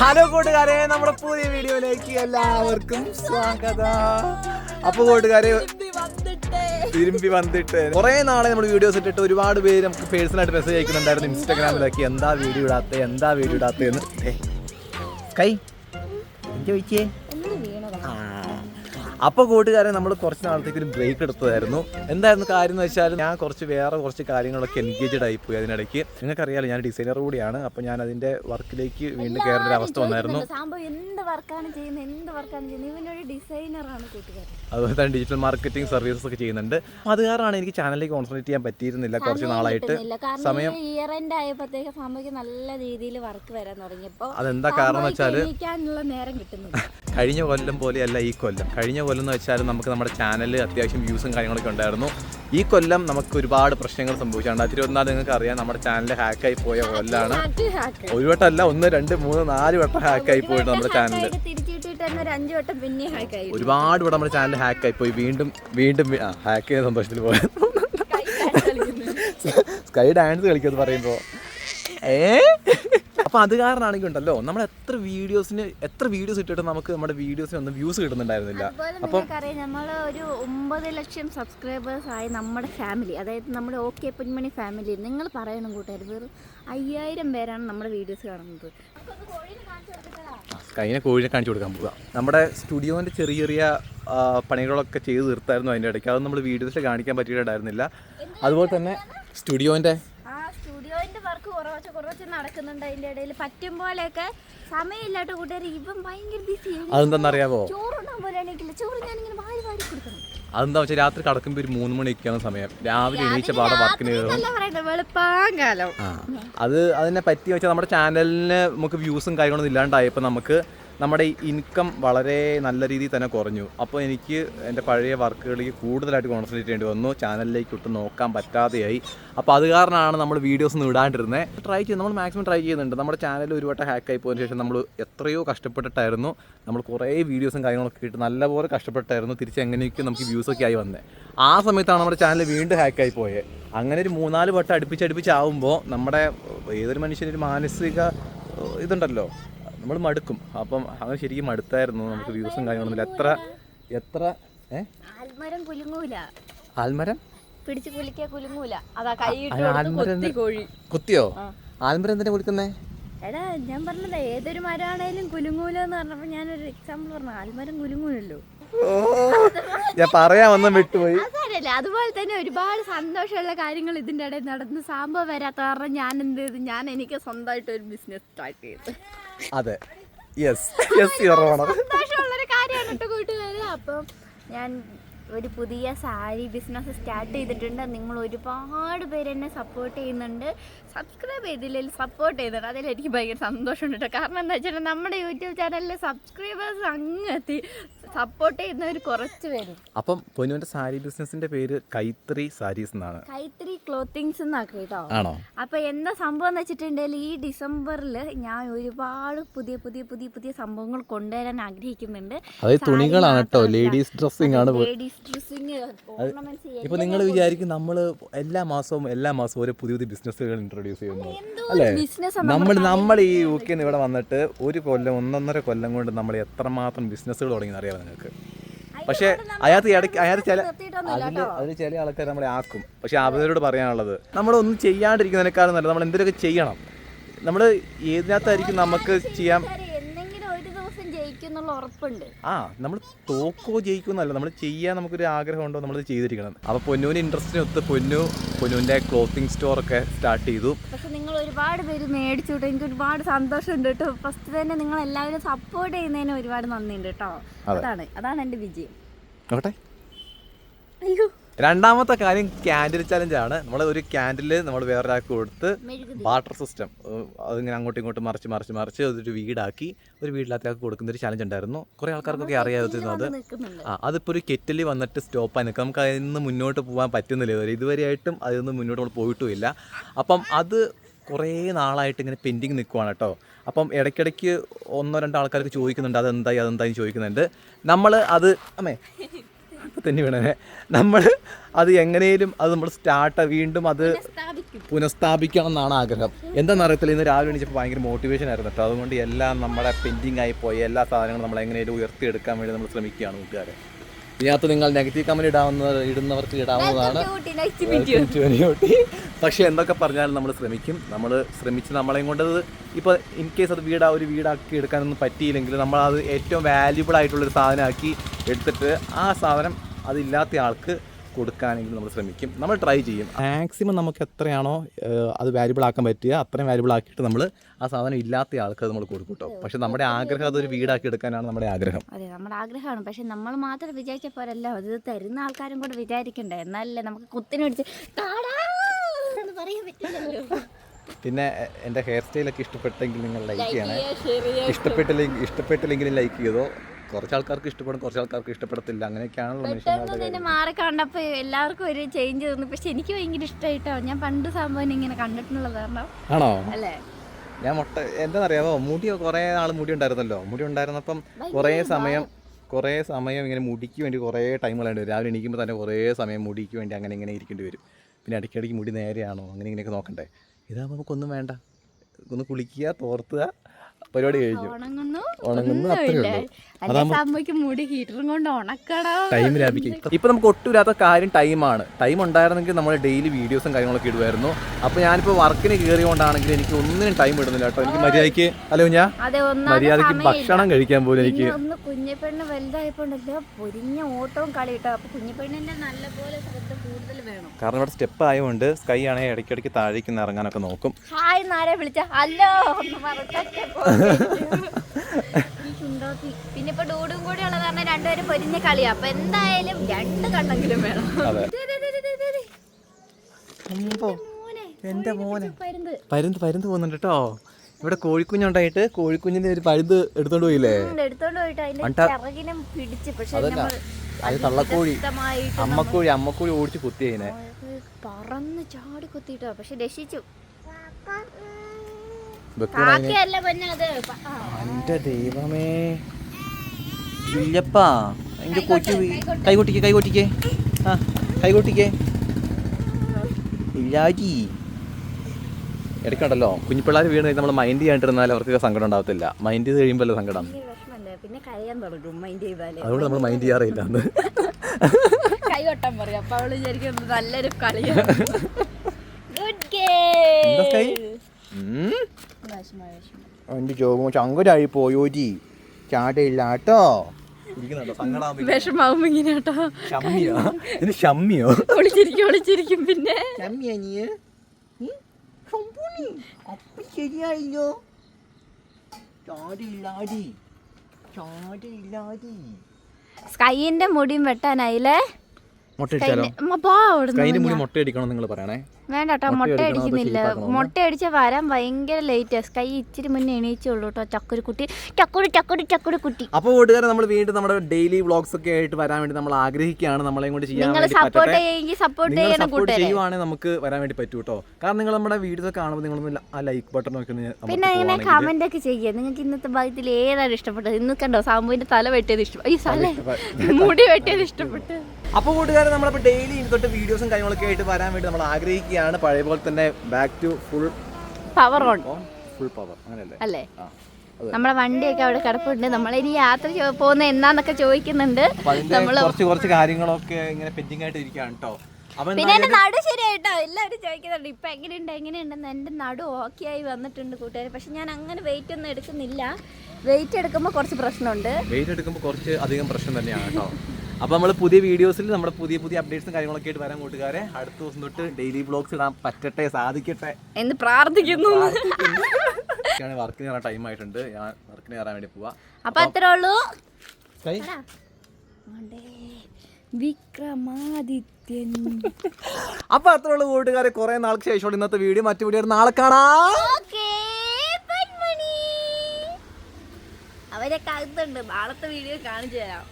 Hello കൂട്ടുകാരെ നമ്മുടെ പുതിയ വീഡിയോയിലേക്ക് എല്ലാവർക്കും സ്വാഗതം. അപ്പൊ കൂട്ടുകാരെ തിരുമ്പി വന്നിട്ട്. കുറെ നാളെ നമ്മൾ വീഡിയോസ് ഇട്ടിട്ട് ഒരുപാട് പേര് നമുക്ക് പേഴ്സണലായിട്ട് മെസ്സേജ് അയക്കുന്നുണ്ടായിരുന്നു ഇൻസ്റ്റാഗ്രാമിലൊക്കെ എന്താ വീഡിയോ ഇടാത്ത എന്താ വീഡിയോ ഇടാത്തതെന്ന് കൈ ചോദിച്ചേ? അപ്പൊ കൂട്ടുകാരെ നമ്മൾ കുറച്ച് നാളത്തേക്ക് ഒരു ബ്രേക്ക് എടുത്തതായിരുന്നു. എന്തായിരുന്നു കാര്യം എന്ന് വെച്ചാൽ ഞാൻ കുറച്ച് വേറെ കുറച്ച് കാര്യങ്ങളൊക്കെ എൻഗേജഡ് ആയി പോയി അതിനിടയ്ക്ക്. നിങ്ങൾക്കറിയാലോ ഞാൻ ഡിസൈനർ കൂടിയാണ്. അപ്പൊ ഞാൻ അതിന്റെ വർക്കിലേക്ക് വീണ്ടും കയറേണ്ട ഒരു അവസ്ഥ വന്നായിരുന്നു. അതുപോലെ തന്നെ ഡിജിറ്റൽ മാർക്കറ്റിംഗ് സർവീസസ് ഒക്കെ ചെയ്യുന്നുണ്ട്. അത് കാരണമാണ് എനിക്ക് ചാനലിലേക്ക് കോൺസെൻട്രേറ്റ് ചെയ്യാൻ പറ്റിയിരുന്നില്ല കുറച്ച് നാളായിട്ട്. സമയം ഇയർ എൻഡ് ആയപ്പോഴത്തേക്ക് സംഭവം നല്ല രീതിയിൽ വർക്ക് വരാൻ തുടങ്ങിയപ്പോ അതെന്താ കാരണം വെച്ചാൽ കഴിഞ്ഞ കൊല്ലം പോലെയല്ല ഈ കൊല്ലം. കഴിഞ്ഞ കൊല്ലം എന്ന് വെച്ചാൽ നമുക്ക് നമ്മുടെ ചാനലിൽ അത്യാവശ്യം വ്യൂസും കാര്യങ്ങളൊക്കെ ഉണ്ടായിരുന്നു. ഈ കൊല്ലം നമുക്ക് ഒരുപാട് പ്രശ്നങ്ങൾ സംഭവിച്ചു രണ്ടായിരത്തി ഇരുപത്തിനാല് നിങ്ങൾക്ക് അറിയാം നമ്മുടെ ചാനൽ ഹാക്കായി പോയ കൊല്ലാണ്. ഒരു വട്ടം അല്ല ഒന്ന് രണ്ട് മൂന്ന് നാല് വട്ടം ഹാക്കായി പോയിട്ട് നമ്മുടെ ചാനൽ ഒരുപാട് വട്ടം നമ്മുടെ ചാനൽ ഹാക്കായി പോയി. വീണ്ടും വീണ്ടും ഹാക്ക് ചെയ്ത സന്തോഷത്തിൽ പോയത് സ്കൈ ഡാൻസ് കളിക്കുമെന്ന് പറയുമ്പോൾ ഏ? അപ്പൊ അത് കാരണമാണെങ്കിൽ ഉണ്ടല്ലോ. നമ്മൾ എത്ര വീഡിയോസിന് എത്ര വീഡിയോസ് ഇട്ടിട്ട് നമുക്ക് നമ്മുടെ വീഡിയോസിന് ഒന്നും വ്യൂസ് കിട്ടുന്നുണ്ടായിരുന്നില്ല. അപ്പോൾ നമ്മൾ ഒരു ഒമ്പത് ലക്ഷം സബ്സ്ക്രൈബേഴ്സ് ആയി നമ്മുടെ ഫാമിലി അതായത് നമ്മുടെ ഓക്കെ പൊന്മണി ഫാമിലി നിങ്ങൾ പറയണം കൂട്ടുകാർ വെറും അയ്യായിരം പേരാണ് നമ്മുടെ വീഡിയോസ് കാണുന്നത്. കഴിഞ്ഞ കോഴിനെ കാണിച്ചു കൊടുക്കാൻ പോവുക. നമ്മുടെ സ്റ്റുഡിയോന്റെ ചെറിയ ചെറിയ പണികളൊക്കെ ചെയ്ത് തീർത്തായിരുന്നു അതിന്റെ ഇടയ്ക്ക്. അത് നമ്മൾ വീഡിയോസിൽ കാണിക്കാൻ പറ്റിയിട്ടുണ്ടായിരുന്നില്ല. അതുപോലെ തന്നെ സ്റ്റുഡിയോന്റെ കുറച്ച് കുറച്ച് നടക്കുന്നുണ്ട് അതിന്റെ ഇടയിൽ. പറ്റും പോലെയൊക്കെ സമയമില്ലാത്ത കൂട്ടുകാർ ഇവൻ ഭയങ്കര ബിസി അതെന്താണെന്നറിയാവോ ചോറുണ്ടാൻ പോലെ എണീക്കില്ല ചോറ് ഞാനിങ്ങനെ വാരി വാരി കൊടുക്കണം അതെന്താ വെച്ചാൽ രാത്രി കടക്കുമ്പോൾ ഒരു മൂന്ന് മണിയൊക്കെയാണ് സമയം. രാവിലെ എണീച്ച പാടെ വർക്കിന് അത് അതിനെ പറ്റി വെച്ചാൽ നമ്മുടെ ചാനലിന് നമുക്ക് വ്യൂസും കാര്യങ്ങളൊന്നും ഇല്ലാണ്ടായപ്പോൾ നമുക്ക് നമ്മുടെ ഇൻകം വളരെ നല്ല രീതിയിൽ തന്നെ കുറഞ്ഞു. അപ്പോൾ എനിക്ക് എന്റെ പഴയ വർക്കുകളിലേക്ക് കൂടുതലായിട്ട് കോൺസെൻട്രേറ്റ് ചെയ്യേണ്ടി വന്നു. ചാനലിലേക്ക് ഒട്ടും നോക്കാൻ പറ്റാതെയായി. അപ്പോൾ അത് കാരണമാണ് നമ്മൾ വീഡിയോസ് ഒന്നും ഇടാണ്ടിരുന്നത് ട്രൈ ചെയ്ത് നമ്മൾ മാക്സിമം ട്രൈ ചെയ്യുന്നുണ്ട്. നമ്മുടെ ചാനൽ ഒരു വട്ടം ഹാക്കായി പോയതിന് ശേഷം നമ്മൾ എത്രയോ കഷ്ടപ്പെട്ടിട്ടായിരുന്നു. നമ്മൾ കുറേ വീഡിയോസും കാര്യങ്ങളൊക്കെ ഇട്ട് നല്ലപോലെ കഷ്ടപ്പെട്ടായിരുന്നു തിരിച്ച് എങ്ങനെയൊക്കെ നമുക്ക് വ്യൂസൊക്കെ ആയി വന്നത് ആ സമയത്താണ് നമ്മുടെ ചാനൽ വീണ്ടും ഹാക്കായി പോയത് അങ്ങനെ ഒരു മൂന്നാൽ വട്ടം അടുപ്പിച്ച് അടുപ്പിച്ചാവുമ്പോൾ നമ്മുടെ ഏതൊരു മനുഷ്യനൊരു മാനസിക ഇതുണ്ടല്ലോ. നമ്മൾ മടുക്കും. അപ്പം അങ്ങനെ ശരിക്കും മടുത്തായിരുന്നു. നമുക്ക് വ്യൂസും കാര്യങ്ങളൊന്നുമില്ല. എത്ര എത്ര ആൽമരം കുലുങ്ങൂല. ആൽമരം? പിടിച്ച് കുലിക്കാ കുലുങ്ങൂല. അതാ കൈ ഇട്ട് ആ, കൊടുത്ത് ആൽമരം കൊത്തി കോഴി. കുത്തിയോ? ആൽമരം എന്തിനാ കുളിക്കുന്നേ എടാ ഞാൻ പറഞ്ഞത് ഏതൊരു മരമാണേലും കുലുങ്ങൂല എന്ന് പറഞ്ഞപ്പോ ഞാനൊരു എക്സാമ്പിൾ പറഞ്ഞു. ആൽമരം കുലുങ്ങൂലല്ലോ. ഞാൻ പറയാമെന്നും വിട്ടുപോയി. അതല്ല അതുപോലെ തന്നെ ഒരുപാട് സന്തോഷമുള്ള കാര്യങ്ങൾ ഇതിന്റെ ഇടയിൽ നടന്ന് സാമ്പോ വരാത്ത കാരണം ഞാൻ എന്ത് ചെയ്തു? ഞാൻ എനിക്ക് സ്വന്തമായിട്ട് ഒരു ബിസിനസ് സ്റ്റാർട്ട് ചെയ്തു. അതെ. യെസ് യെസ് യുവർ ഓണർ സന്തോഷമുള്ളൊരു കാര്യമാണ് കേട്ടോ കൂട്ടുകാര്. അപ്പം ഞാൻ ഒരു പുതിയ സാരി ബിസിനസ് സ്റ്റാർട്ട് ചെയ്തിട്ടുണ്ട്. നിങ്ങൾ ഒരുപാട് പേര് എന്നെ സപ്പോർട്ട് ചെയ്യുന്നുണ്ട്. സബ്സ്ക്രൈബ് ചെയ്തില്ലെങ്കിൽ സപ്പോർട്ട് ചെയ്യുന്നുണ്ട് അതിൽ എനിക്ക് ഭയങ്കര സന്തോഷമുണ്ട് കേട്ടോ. കാരണം എന്താ വെച്ചാൽ നമ്മുടെ യൂട്യൂബ് ചാനലിലെ സബ്സ്ക്രൈബേഴ്സ് അങ്ങെത്തി സപ്പോർട്ട് ചെയ്യുന്നവർ കുറച്ച് പേരും. അപ്പം പൊന്നുവിന്റെ സാരി ബിസിനസിന്റെ പേര് കൈത്രി സാരീസ് എന്നാണ്. കൈത്രി ക്ലോത്തിങ്സ് എന്നാക്കി കേട്ടോ. ആണോ? അപ്പൊ എന്താ സംഭവം എന്ന് വെച്ചിട്ടുണ്ടെങ്കിൽ ഈ ഡിസംബറിൽ ഞാൻ ഒരുപാട് പുതിയ പുതിയ പുതിയ പുതിയ സംഭവങ്ങൾ കൊണ്ടുവരാൻ ആഗ്രഹിക്കുന്നുണ്ട്. അതായത് തുണികളാണ് കേട്ടോ ലേഡീസ് ഡ്രസ്സിംഗ് ആണ് ലേഡീസ് ഡ്രസ്സിംഗ് ഇപ്പൊ നിങ്ങൾ വിചാരിക്കും നമ്മൾ എല്ലാ മാസവും എല്ലാ മാസവും ഓരോ പുതിയ പുതിയ ബിസിനസ്സുകൾ ഇൻട്രൊഡ്യൂസ് ചെയ്യുന്നു. അല്ലേ നമ്മൾ നമ്മൾ ഈ യു കെന്ന് ഇവിടെ വന്നിട്ട് ഒരു കൊല്ലം ഒന്നൊന്നര കൊല്ലം കൊണ്ട് നമ്മൾ എത്രമാത്രം ബിസിനസ്സുകൾ തുടങ്ങി അറിയാം നിങ്ങൾക്ക് പക്ഷേ അയാൾക്ക് ഇടയ്ക്ക് അയാൾ ചില അതിൽ അതിൽ ചില ആൾക്കാർ നമ്മളെ ആക്കും. പക്ഷെ അവരോട് പറയാനുള്ളത് നമ്മളൊന്നും ചെയ്യാണ്ടിരിക്കുന്നതിനേക്കാളും നല്ലത് നമ്മൾ എന്തെങ്കിലുമൊക്കെ ചെയ്യണം? നമ്മൾ ഏതിനകത്തായിരിക്കും നമുക്ക് ചെയ്യാം ആ നമ്മൾ തോക്കോ ജയിക്കുന്നല്ല നമ്മൾ ചെയ്യാൻ നമുക്കൊരു ആഗ്രഹം ഉണ്ടോ നമ്മൾ ചെയ്തിരിക്കണം. അപ്പോൾ പൊന്നൂന് ഇൻട്രസ്റ്റിനൊത്ത് പൊന്നു പൊന്നുവിന്റെ ക്ലോത്തിങ് സ്റ്റോറൊക്കെ സ്റ്റാർട്ട് ചെയ്തു. ഒരുപാട് പേര് മേടിച്ചു കേട്ടോ എനിക്ക് ഒരുപാട് സന്തോഷമുണ്ട് കേട്ടോ. ഫസ്റ്റ് തന്നെ നിങ്ങൾ എല്ലാവരും സപ്പോർട്ട് ചെയ്യുന്നതിന് ഒരുപാട് നന്ദിയുണ്ട് കേട്ടോ. അതാണ്. അതാണ് എന്റെ വിജയം. അയ്യോ. രണ്ടാമത്തെ കാര്യം ക്യാൻഡിൽ ചലഞ്ച് ആണ്. നമ്മൾ ഒരു ക്യാൻഡിൽ നമ്മൾ വേറൊരാൾക്ക് കൊടുത്ത് വാട്ടർ സിസ്റ്റം അതിങ്ങനെ അങ്ങോട്ടും ഇങ്ങോട്ടും മറിച്ച് മറിച്ച് മറിച്ച് അതൊരു വീടാക്കി ഒരു വീട്ടിലത്തേക്ക് കൊടുക്കുന്ന ഒരു ചലഞ്ച് ഉണ്ടായിരുന്നു. കുറേ ആൾക്കാർക്കൊക്കെ അറിയാമായിരുന്നു അത്. ആ അതിപ്പോൾ ഒരു കെറ്റിൽ വന്നിട്ട് സ്റ്റോപ്പ് ആയി നമുക്ക് അതിൽ നിന്ന് മുന്നോട്ട് പോകാൻ പറ്റുന്നില്ല ഇതുവരെ. ഇതുവരെയായിട്ടും അതിൽ നിന്ന് മുന്നോട്ട് നമ്മൾ പോയിട്ടുമില്ല. അപ്പം അത് കുറേ നാളായിട്ട് ഇങ്ങനെ പെൻഡിങ് നിൽക്കുവാണ് കേട്ടോ. അപ്പം ഇടയ്ക്കിടയ്ക്ക് ഒന്നോ രണ്ടോ ആൾക്കാർക്ക് ചോദിക്കുന്നുണ്ട് അതെന്തായി അതെന്തായി? ചോദിക്കുന്നുണ്ട്. നമ്മൾ അത് അമ്മേ തന്നെ വേണേ നമ്മൾ അത് എങ്ങനെയും അത് നമ്മൾ സ്റ്റാർട്ട് വീണ്ടും അത് സ്ഥാപിക്കും പുനഃസ്ഥാപിക്കണം എന്നാണ് ആഗ്രഹം. എന്താണെന്ന് അറിയത്തില്ല ഇന്ന് രാവിലെ എണീച്ചപ്പോൾ ഭയങ്കര മോട്ടിവേഷൻ ആയിരുന്നു കേട്ടോ. അതുകൊണ്ട് എല്ലാം നമ്മുടെ പെൻഡിങ് ആയി പോയ എല്ലാ സാധനങ്ങളും നമ്മൾ എങ്ങനെയും ഉയർത്തിയെടുക്കാൻ വേണ്ടി നമ്മൾ ശ്രമിക്കുകയാണ് കൂട്ടുകാരെ. ഇതിനകത്ത് നിങ്ങൾ നെഗറ്റീവ് കമന്റ് ഇടാവുന്ന ഇടുന്നവർക്ക് ഇടാവുന്നതാണ്. പക്ഷെ എന്തൊക്കെ പറഞ്ഞാലും നമ്മൾ ശ്രമിക്കും. നമ്മൾ ശ്രമിച്ച് നമ്മളെയും കൊണ്ടത് ഇപ്പോൾ ഇൻ കേസ് അത് വീടാ ഒരു വീടാക്കി എടുക്കാനൊന്നും പറ്റിയില്ലെങ്കിൽ നമ്മൾ അത് ഏറ്റവും വാല്യുബിൾ ആയിട്ടുള്ളൊരു സാധനമാക്കി എടുത്തിട്ട് ആ സാധനം അതില്ലാത്ത ആൾക്ക് കൊടുക്കാനെങ്കിലും നമ്മൾ ശ്രമിക്കും. നമ്മൾ ട്രൈ ചെയ്യും. മാക്സിമം നമുക്ക് എത്രയാണോ അത് വാല്യുബിൾ ആക്കാൻ പറ്റുക അത്രയും വാല്യുബിൾ ആക്കിയിട്ട് നമ്മൾ ആ സാധനം ഇല്ലാത്ത ആൾക്ക് അത് നമ്മൾ കൊടുക്കും കേട്ടോ. പക്ഷെ നമ്മുടെ ആഗ്രഹം അതൊരു വീടാക്കി എടുക്കാനാണ് നമ്മുടെ ആഗ്രഹം. അതെ നമ്മുടെ ആഗ്രഹമാണ്. പക്ഷെ നമ്മൾ മാത്രം വിചാരിച്ച പോരല്ല അത് തരുന്ന ആൾക്കാരും കൂടെ വിചാരിക്കണ്ടേ? എന്നാലല്ലേ നമുക്ക് കുത്തിനെ പിടിച്ച് "താടാ" എന്ന് പറയാൻ പറ്റില്ലല്ലോ പിന്നെ എന്റെ എന്റെ ഹെയർ സ്റ്റൈലൊക്കെ ഇഷ്ടപ്പെട്ടെങ്കിൽ നിങ്ങൾ ലൈക്ക് ചെയ്യണേ. ഇഷ്ടപ്പെട്ടില്ലെങ്കിൽ ഇഷ്ടപ്പെട്ടില്ലെങ്കിലും ലൈക്ക് ചെയ്തോ. കുറച്ച് ആൾക്കാർക്ക് ഇഷ്ടപ്പെടും കുറച്ച് ആൾക്കാർക്ക് ഇഷ്ടപ്പെടത്തില്ല അങ്ങനെയൊക്കെയാണല്ലോ മനുഷ്യന്മാരുടെ മാറി കണ്ടപ്പോ എല്ലാവർക്കും ഒരു ചേഞ്ച് തോന്നി. പക്ഷെ എനിക്ക് ഭയങ്കര ഇഷ്ടമായിട്ടോ ഞാൻ പണ്ട് സംഭവം ഇങ്ങനെ കണ്ടിട്ടുള്ളത് കാരണം ആണോ? അല്ലേ? ഞാൻ മുട്ട എന്താണെന്നറിയാമോ മുടി കുറേ നാൾ മുടി ഉണ്ടായിരുന്നല്ലോ. മുടി ഉണ്ടായിരുന്നപ്പം കുറേ സമയം കുറേ സമയം ഇങ്ങനെ മുടിക്ക് വേണ്ടി കുറേ ടൈം കളയേണ്ടി വരും. രാവിലെ എണീക്കുമ്പോൾ തന്നെ കുറേ സമയം മുടിക്ക് വേണ്ടി അങ്ങനെ ഇങ്ങനെ ഇരിക്കേണ്ടി വരും. പിന്നെ ഇടയ്ക്കിടയ്ക്ക് മുടി നേരെയാണോ? അങ്ങനെ ഇങ്ങനെയൊക്കെ നോക്കണ്ടേ. ഇതാകുമ്പോൾ നമുക്കൊന്നും വേണ്ട. ഒന്ന് കുളിക്കുക തോർത്തുക പരിപാടി കഴിഞ്ഞു. ഉണങ്ങുന്നു. ടൈം ലാഭിക്കും. ഇപ്പൊ നമുക്ക് ഒട്ടുമില്ലാത്ത കാര്യം ടൈമാണ്. ടൈം ഉണ്ടായിരുന്നെങ്കിൽ നമ്മൾ ഡെയിലി വീഡിയോസും കാര്യങ്ങളൊക്കെ ഇടുമായിരുന്നു അപ്പൊ ഞാനിപ്പോ വർക്കിന് കയറിയോണ്ടാണെങ്കിൽ എനിക്ക് ഒന്നിനും ടൈം ഇടുന്നില്ല കേട്ടോ. എനിക്ക് മര്യാദയ്ക്ക് അല്ലോ ഞാൻ മര്യാദയ്ക്ക് ഭക്ഷണം കഴിക്കാൻ പോലും എനിക്ക് കുഞ്ഞിപ്പെണ്ണ് വലുതായപ്പോണ്ടല്ലോ പൊരിഞ്ഞ ഓട്ടവും കളി കിട്ടോ അപ്പൊ കുഞ്ഞിപ്പെണ്ണിന്റെ നല്ലപോലെ ശ്രദ്ധ കൂടുതൽ വേണം. കാരണം ഇവിടെ സ്റ്റെപ്പ് ആയതുകൊണ്ട് സ്കൈ ആണെങ്കിൽ ഇടയ്ക്കിടയ്ക്ക് താഴേക്ക് ഇറങ്ങാനൊക്കെ നോക്കും. ഹായ് നാരെ വിളിച്ച. ഹലോ പിന്നെ ഇപ്പൊ ഡൂഡും കൂടി ഉള്ളത് കാരണം രണ്ടുപേരും പൊരിഞ്ഞ കളിയാ. അപ്പൊ എന്തായാലും രണ്ട് കണ്ണെങ്കിലും വേണം. അതെ. ദേ, ദേ, ദേ, ദേ, ദേ, ദേ. അമ്പോ, മോനെ, പരുന്ത്. പരുന്ത് പോകുന്നുണ്ട് കേട്ടോ ഇവിടെ കോഴിക്കുഞ്ഞുണ്ടായിട്ട് കോഴിക്കുഞ്ഞിന്റെ ഒരു പരുന്ത് എടുത്തോണ്ട് പോയില്ലേ? അതല്ല, നമ്മൾ അത് തള്ളക്കോഴി അമ്മക്കോഴി അമ്മക്കോഴി ഓടിച്ച് കുത്തി അതിനെ. പറന്ന് ചാടി കുത്തിട്ടോ പക്ഷെ രക്ഷിച്ചു വെക്കൂടെ അതിനെ കാക്കയല്ല പൊന്നെ അത് പ- ആ. എന്റെ ദൈവമേ. ഇല്ലപ്പാ. എന്റെ കൊച്ചു കൈകൊട്ടിക്കേ കൈകൊട്ടിക്കേ. ആ കൈകൊട്ടിക്കേ. ഇല്ലാജി ഇടയ്ക്കുണ്ടല്ലോ. കുഞ്ഞിപ്പിള്ളേർ വീണ് നമ്മൾ മൈൻഡ് ചെയ്യാണ്ടിരുന്നാൽ അവർക്ക് സങ്കടം ഉണ്ടാവത്തില്ല. മൈൻഡ് ചെയ്ത് കഴിയുമ്പോൾ സങ്കടം. അതുകൊണ്ട് നമ്മൾ മൈൻഡ് ചെയ്യാറില്ല അന്ന്. കൈ കൊട്ടാൻ പറയും. അപ്പൊ അവൾ വിചാരിക്കും നല്ലൊരു കളിയാണ് ഗുഡ് ഗെയിം. എന്റെ ജോബ് ചങ്കരായി പോയോജി ചാടയില്ല കേട്ടോ ഇങ്ങനെ കേട്ടോ ഷമ്മിയോ ഒളിച്ചിരിക്കും ഒളിച്ചിരിക്കും പിന്നെ. ഷമ്മിയാ നീ? അപ്പൊ ശരിയായില്ലോ. മുടിയും വെട്ടാനായില്ലേ? മുട്ടയടിച്ചാലോ? അമ്മ പോ അവിടുന്ന് കൈന്റെ മുടി മുട്ടയടിക്കണം നിങ്ങൾ പറയണേ? വേണ്ട കേട്ടോ മുട്ട മുട്ട അടിക്കണോ അടിക്കുന്നില്ല? മുട്ട അടിച്ച വരാൻ ഭയങ്കര ലേറ്റ് സ്കൈ ഇച്ചിരി മുന്നേ എണീച്ചുള്ളൂ കേട്ടോ ചക്കുരു കുട്ടി. ചക്കുരു ചക്കുരു ചക്കുരു കുട്ടി. അപ്പോൾ കൂട്ടുകാരെ നമ്മൾ വീണ്ടും നമ്മുടെ ഡെയിലി വ്ളോഗ്സ് ഒക്കെ ആയിട്ട് വരാൻ വേണ്ടി നമ്മൾ ആഗ്രഹിക്കുകയാണ്. നമ്മളെ കൊണ്ട് ചെയ്യാൻ സപ്പോർട്ട് പറ്റട്ടെ. സപ്പോർട്ട് ചെയ്യണം കൂട്ടുകാരെ. ചെയ്യുവാണെങ്കിൽ നമുക്ക് വരാൻ വേണ്ടി പറ്റൂ കേട്ടോ കാരണം നിങ്ങൾ നമ്മുടെ വീഡിയോസ് കാണുമ്പോൾ നിങ്ങൾ ആ ലൈക്ക് ബട്ടൺ ഒക്കെ പിന്നെ ഇങ്ങനെ കമന്റ് ഒക്കെ ചെയ്യുക. നിങ്ങൾക്ക് ഇന്നത്തെ ഭാഗത്തിൽ ഏതാണ് ഇഷ്ടപ്പെട്ടത്? ഇന്ന് കണ്ടോ സാമ്പുവിന്റെ തല വെട്ടിയത് ഇഷ്ടപ്പെട്ടു ഈ തല മുടി വെട്ടിയത് ഇഷ്ടപ്പെട്ടു അപ്പോൾ കൂട്ടുകാരെ നമ്മളിപ്പോൾ ഡെയിലി ഇനി തൊട്ട് വീഡിയോസും കാര്യങ്ങളൊക്കെ ആയിട്ട് വരാൻ വേണ്ടി നമ്മൾ ആഗ്രഹിക്കുകയാണ്. പഴയ പോലെ തന്നെ back to full power on full power അങ്ങനെയല്ലേ? അല്ലേ. നമ്മളെ വണ്ടിയൊക്കെ അവിടെ കിടപ്പുണ്ട്. നമ്മൾ ഇനി യാത്ര പോകുന്ന എന്നാന്നൊക്കെ ചോദിക്കുന്നുണ്ട്. നമ്മൾ കുറച്ച് കുറച്ച് കാര്യങ്ങളൊക്കെ ഇങ്ങനെ പെൻഡിങ് ആയിട്ട് ഇരിക്കുകയാണ് കേട്ടോ പിന്നെ എന്റെ നടു ശരിയായിട്ടോ? എല്ലാവരും ചോദിക്കുന്നുണ്ട് ഇപ്പൊ എങ്ങനെയുണ്ട് എങ്ങനെയുണ്ടെന്ന് എന്റെ നടു ഓക്കെ ആയി വന്നിട്ടുണ്ട് കൂട്ടുകാർ പക്ഷെ ഞാൻ അങ്ങനെ വെയിറ്റ് ഒന്നും എടുക്കുന്നില്ല. വെയിറ്റ് എടുക്കുമ്പോൾ കുറച്ച് പ്രശ്നമുണ്ട്. വെയിറ്റ് എടുക്കുമ്പോൾ കുറച്ച് അധികം പ്രശ്നം തന്നെയാണ് കേട്ടോ അപ്പോൾ നമ്മൾ പുതിയ വീഡിയോസിൽ നമ്മുടെ പുതിയ പുതിയ അപ്ഡേറ്റ്സും കാര്യങ്ങളൊക്കെ ആയിട്ട് വരാൻ കൂട്ടുകാരെ. അടുത്ത ദിവസം തൊട്ട് ഡെയിലി ബ്ലോഗ്സ് ഇടാൻ പറ്റട്ടെ സാധിക്കട്ടെ. എന്ന് പ്രാർത്ഥിക്കുന്നു. വർക്കിന് കയറാൻ ടൈം ആയിട്ടുണ്ട്. ഞാൻ വർക്കിന് കയറാൻ വേണ്ടി പോവാ. അപ്പൊ അത്രേ ഉള്ളൂ? വിക്രമാദിത്യൻ. അപ്പൊ അത്ര ഉള്ളൂ കൂട്ടുകാരെ. കുറെ നാൾക്ക് ശേഷം ഇന്നത്തെ വീഡിയോ. മറ്റു വീഡിയോ നാളെ കാണാം. അവരെ കഴുത്തുണ്ട് നാളത്തെ വീഡിയോ കാണിച്ചു തരാം.